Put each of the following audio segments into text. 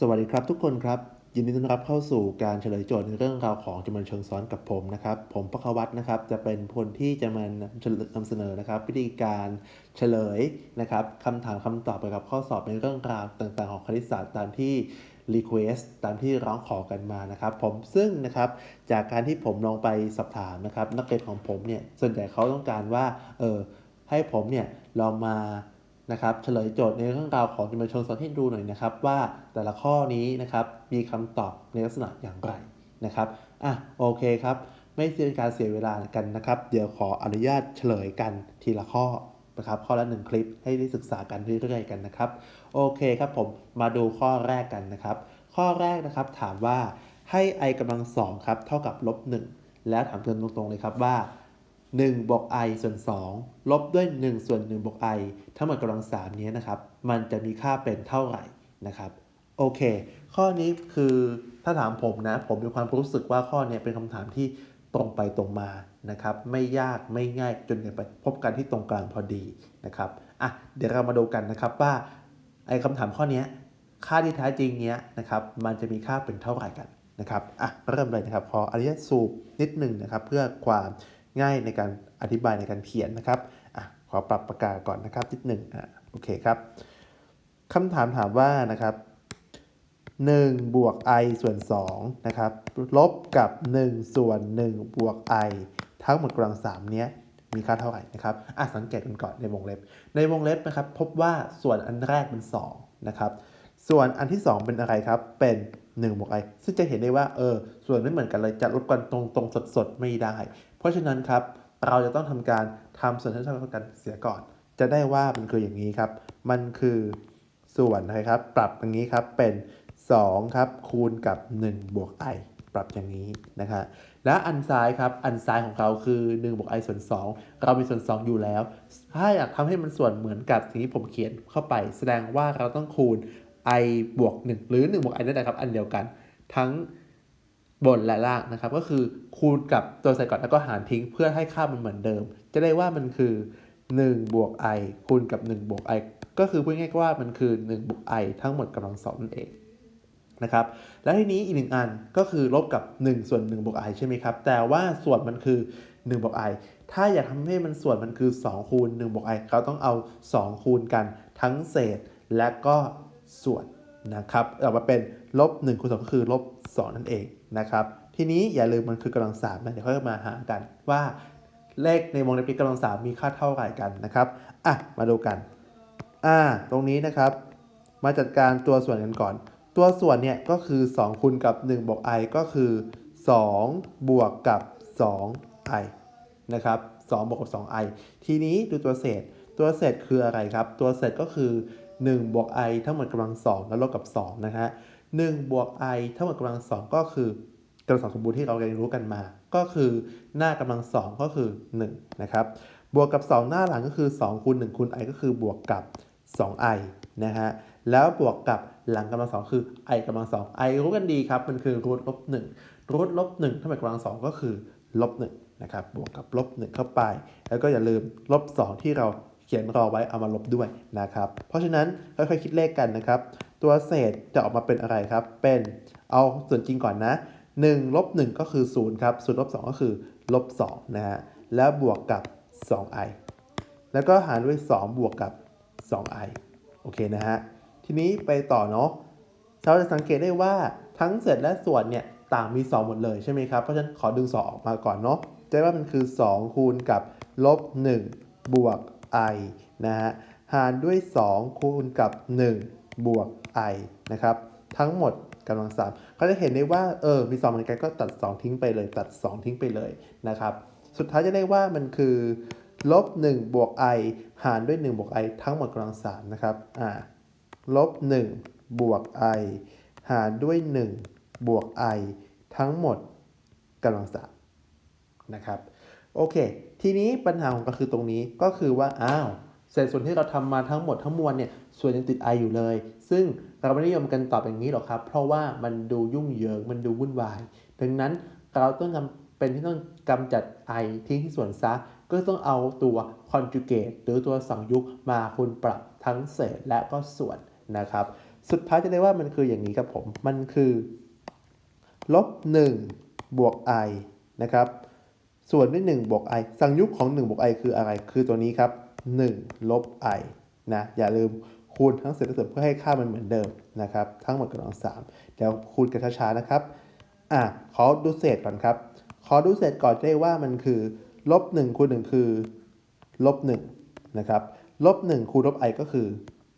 สวัสดีครับทุกคนครับ ยินดีต้อนรับเข้าสู่การเฉลยโจทย์ในเรื่องราวของจำนวนเชิงซ้อนกับผมนะครับ ผมประควัตนะครับ จะเป็นคนที่จะมานำนำเสนอนะครับ วิธีการเฉลยนะครับคำถามคำตอบเกี่ยวกับข้อสอบในเรื่องราวต่างๆ ของคณิตศาสตร์ตามที่ Request ตามที่ร้องขอกันมานะครับ ผมซึ่งนะครับจากการที่ผมลองไปสอบถามนะครับ นักเรียนของผมเนี่ยส่วนใหญ่เขาต้องการว่าเออให้ผมเนี่ยลองมา นะครับเฉลยโจทย์ในเรื่องราวของจำนวนชนซ้อนให้ดูหน่อยนะครับ ว่าแต่ละข้อนี้นะครับมีคำตอบในลักษณะอย่างไรนะครับอะโอเคครับ ไม่เสียการเสียเวลากันนะครับ เดี๋ยวขออนุญาตเฉลยกันทีละข้อนะครับข้อละหนึ่งคลิปให้ได้ศึกษากันเรื่อยๆกันนะครับ โอเคครับผมมาดูข้อแรกกันนะครับ ข้อแรกนะครับถามว่าให้ i กำลังสองครับเท่ากับลบหนึ่งแล้วถามเตือนตรงๆเลยครับว่า 1บวก i ส่วน 2 ลบด้วย 1 ส่วน1บวก i ทั้งหมดกำลัง3นี้นะครับ มันจะมีค่าเป็นเท่าไหร่นะครับ โอเค ข้อนี้คือถ้าถามผมนะ ผมมีความรู้สึกว่าข้อนี้เป็นคำถามที่ตรงไปตรงมานะครับ ไม่ยากไม่ง่ายจนเกินไปพบกันที่ตรงกลางพอดีนะครับ อะ เดี๋ยวเรามาดูกันนะครับว่าไอ้คำถามข้อนี้ค่าที่แท้จริงเนี้ยนะครับ มันจะมีค่าเป็นเท่าไหร่กันนะครับ อะ เริ่มเลยนะครับขออนุญาตสูบนิดหนึ่งนะครับ เพื่อความ ง่ายในการอธิบายในการเขียนนะครับอะขอปรับประกาศก่อนนะครับนิดหนึ่งอะโอเคครับคำถามถามว่านะครับ1บวก i ส่วน2นะครับลบกับ 1 ส่วน 1 บวก i ทั้งหมดกำลัง3เนี้ยมีค่าเท่าไหร่นะครับอะสังเกตกันก่อนในวงเล็บ ในวงเล็บนะครับพบว่าส่วนอันแรกเป็น2นะครับส่วนอันที่ 2 เป็นอะไรครับ เป็น1บวก i ซึ่งจะเห็นได้ว่าเออส่วนไม่เหมือนกันเลยจะลบกันตรงตรงสดสดๆไม่ได้เราะฉะนั้นครับเราจะต้องทำการทำส่วนที่เท่ากันเสียก่อน จะได้ว่ามันคืออย่างนี้ครับ มันคือส่วนอะครับ ปรับอย่างนี้ครับเป็น 2 ครับคูณกับ 1 บวก i ปรับอย่างนี้นะฮะและอันซ้ายครับอันซ้ายของเราคือ1บวก i ส่วน 2 เรามีส่วน 2 อยู่แล้ว ถ้าอยากทำให้มันส่วนเหมือนกับสิ่งที่ผมเขียนเข้าไป แสดงว่าเราต้องคูณ i บวก 1 หรือ1บวก i นั่นแหละครับ อันเดียวกันทั้ง บนและล่างนะครับ ก็คือคูณกับตัวใส่ก่อนแล้วก็หารทิ้งเพื่อให้ค่ามันเหมือนเดิม จะได้ว่ามันคือ1บวก i คูณกับ1บวก i ก็คือพูดง่ายๆว่ามันคือ1บวก i ทั้งหมดกำลังสองนั่นเองนะครับ และทีนี้อีกหนึ่งอันก็คือลบกับ 1 ส่วน1บวก i ใช่ไหมครับ แต่ว่าส่วนมันคือ1บวก i ถ้าอยากทำให้มันส่วนมันคือ 2 คูณ1บวก i เราต้องเอา 2 คูณกันทั้งเศษและก็ส่วน นะครับออกมาเป็นลบ1คูณ2ก็คือลบ2นั่นเองนะครับทีนี้อย่าลืมมันคือกำลัง3นะเดี๋ยวค่อยมาหากันว่าเลขในวงเล็บนี้กำลัง3มีค่าเท่าไหร่กันนะครับอะมาดูกันอ่าตรงนี้นะครับ มาจัดการตัวส่วนกันก่อน ตัวส่วนเนี่ยก็คือ 2คูณกับ1บวก i ก็คือ 2 บวกกับ 2i นะครับ2บวกกับ 2i ทีนี้ดูตัวเศษ ตัวเศษคืออะไรครับ ตัวเศษก็คือ 1บวก i ทั้งหมดกำลัง2แล้วลบกับ 2 นะฮะ1บวก i ทั้งหมดกำลัง2ก็คือกำลังสองสมบูรณ์ที่เราเรียนรู้กันมา ก็คือหน้ากำลัง2ก็คือ 1 นะครับ บวกกับ 2 หน้าหลังก็คือ2คูณ1คูณ i ก็คือบวกกับ 2i นะฮะแล้วบวกกับหลังกำลังสองคือ i กำลังสอง i รู้กันดีครับ มันคือรูทลบหนึ่งรูทลบหนึ่งทั้งหมดกำลังสองก็คือลบหนึ่งนะครับ บวกกับลบหนึ่งเข้าไป แล้วก็อย่าลืมลบสองที่เรา เขียนรอไว้เอามาลบด้วยนะครับ เพราะฉะนั้นค่อยๆคิดเลขกันนะครับ ตัวเศษจะออกมาเป็นอะไรครับ เป็นเอาส่วนจริงก่อนนะ1ลบ1ก็คือ 0 ครับ0ลบ2ก็คือลบ2นะฮะแล้วบวกกับ 2i แล้วก็หารด้วย 2 บวกกับ 2i โอเคนะฮะทีนี้ไปต่อเนาะเราจะสังเกตได้ว่าทั้งเศษและส่วนเนี่ยต่างมี 2 หมดเลยใช่ไหมครับ เพราะฉะนั้นขอดึง 2 ออกมาก่อนเนาะจะว่ามันคือ 2 คูณกับลบ1บวก i นะฮะหารด้วย 2 คูณกับ 1 บวก i นะครับ ทั้งหมดกำลังสามก็จะเห็นได้ว่าเออมี2เหมือนกันก็ตัด 2 ทิ้งไปเลย ตัด 2 ทิ้งไปเลยนะครับ สุดท้ายจะได้ว่ามันคือลบ1บวก i หารด้วย 1 บวก i ทั้งหมดกำลังสามนะครับอ่าลบ1บวก i หารด้วย 1 บวก i ทั้งหมดกำลังสามนะครับ โอเค ทีนี้ปัญหาของก็คือตรงนี้ก็คือว่า อ้าวเศษส่วนที่เราทำมาทั้งหมดทั้งมวลเนี่ย ส่วนยังติด i อยู่เลย ซึ่งเราไม่นิยมกันตอบอย่างนี้หรอกครับ เพราะว่ามันดูยุ่งเหยิง มันดูวุ่นวาย ดังนั้นเราต้องจำเป็นที่ต้องกำจัด i ทิ้งที่ส่วนซะ ก็ต้องเอาตัว conjugate หรือตัวสังยุกต์มาคูณปรับทั้งเศษและก็ส่วนนะครับ สุดท้ายจะได้ว่ามันคืออย่างนี้ครับผม มันคือลบ1บวก i นะครับ ส่วนด้วย1บวก i สังยุกของ1บวก i คืออะไร คือตัวนี้ครับ1ลบ i นะ อย่าลืมคูณทั้งเศษและส่วนเพื่อให้ค่ามันเหมือนเดิมนะครับ ทั้งหมดกำลัง3เดี๋ยวคูณกันช้าๆนะครับ อะ ขอดูเศษก่อนครับ ขอดูเศษก่อนจะได้ว่ามันคือลบ1คูณ1คือลบ1นะครับ ลบ1คูณลบ i ก็คือ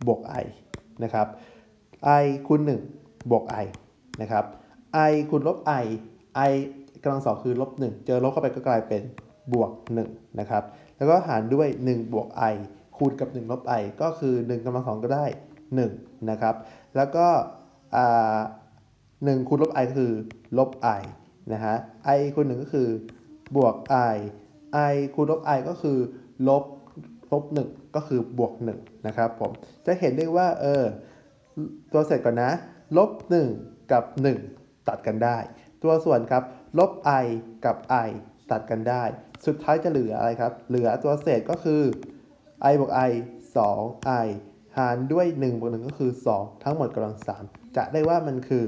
บวก i นะครับ i คูณ1บวก i นะครับ i คูณลบ i i กำลังสองคือลบ1เจอลบเข้าไปก็กลายเป็นบวก1นะครับแล้วก็หารด้วย 1 บวก i คูณกับ 1 ลบ i ก็คือ 1กำลังสองก็ได้ 1 นะครับ แล้วก็อ่า1คูณลบ i ก็คือลบ i นะฮะ i คูณ1ก็คือบวก i i คูณลบ i ก็คือลบลบ1ก็คือบวก1นะครับผมจะเห็นได้ว่าเออตัวเสร็จก่อนนะลบ1กับ 1 ตัดกันได้ ตัวส่วนครับ ลบ i กับ i ตัดกันได้ สุดท้ายจะเหลืออะไรครับ เหลือตัวเศษก็คือ i บวก i 2 i หารด้วย1บวก1ก็คือ 2 ทั้งหมดกำลัง 3 จะได้ว่ามันคือ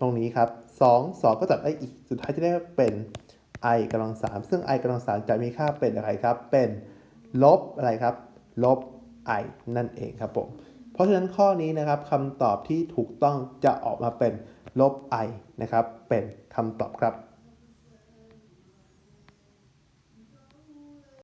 ตรงนี้ครับ 2 2 ก็ตัดได้อีก สุดท้ายจะได้เป็น i กำลัง 3 ซึ่ง i กำลัง 3 จะมีค่าเป็นอะไรครับ เป็นลบอะไรครับ ลบ i นั่นเองครับผม เพราะฉะนั้นข้อนี้นะครับคำตอบที่ถูกต้องจะออกมาเป็นลบ i นะครับ เป็นคำตอบครับ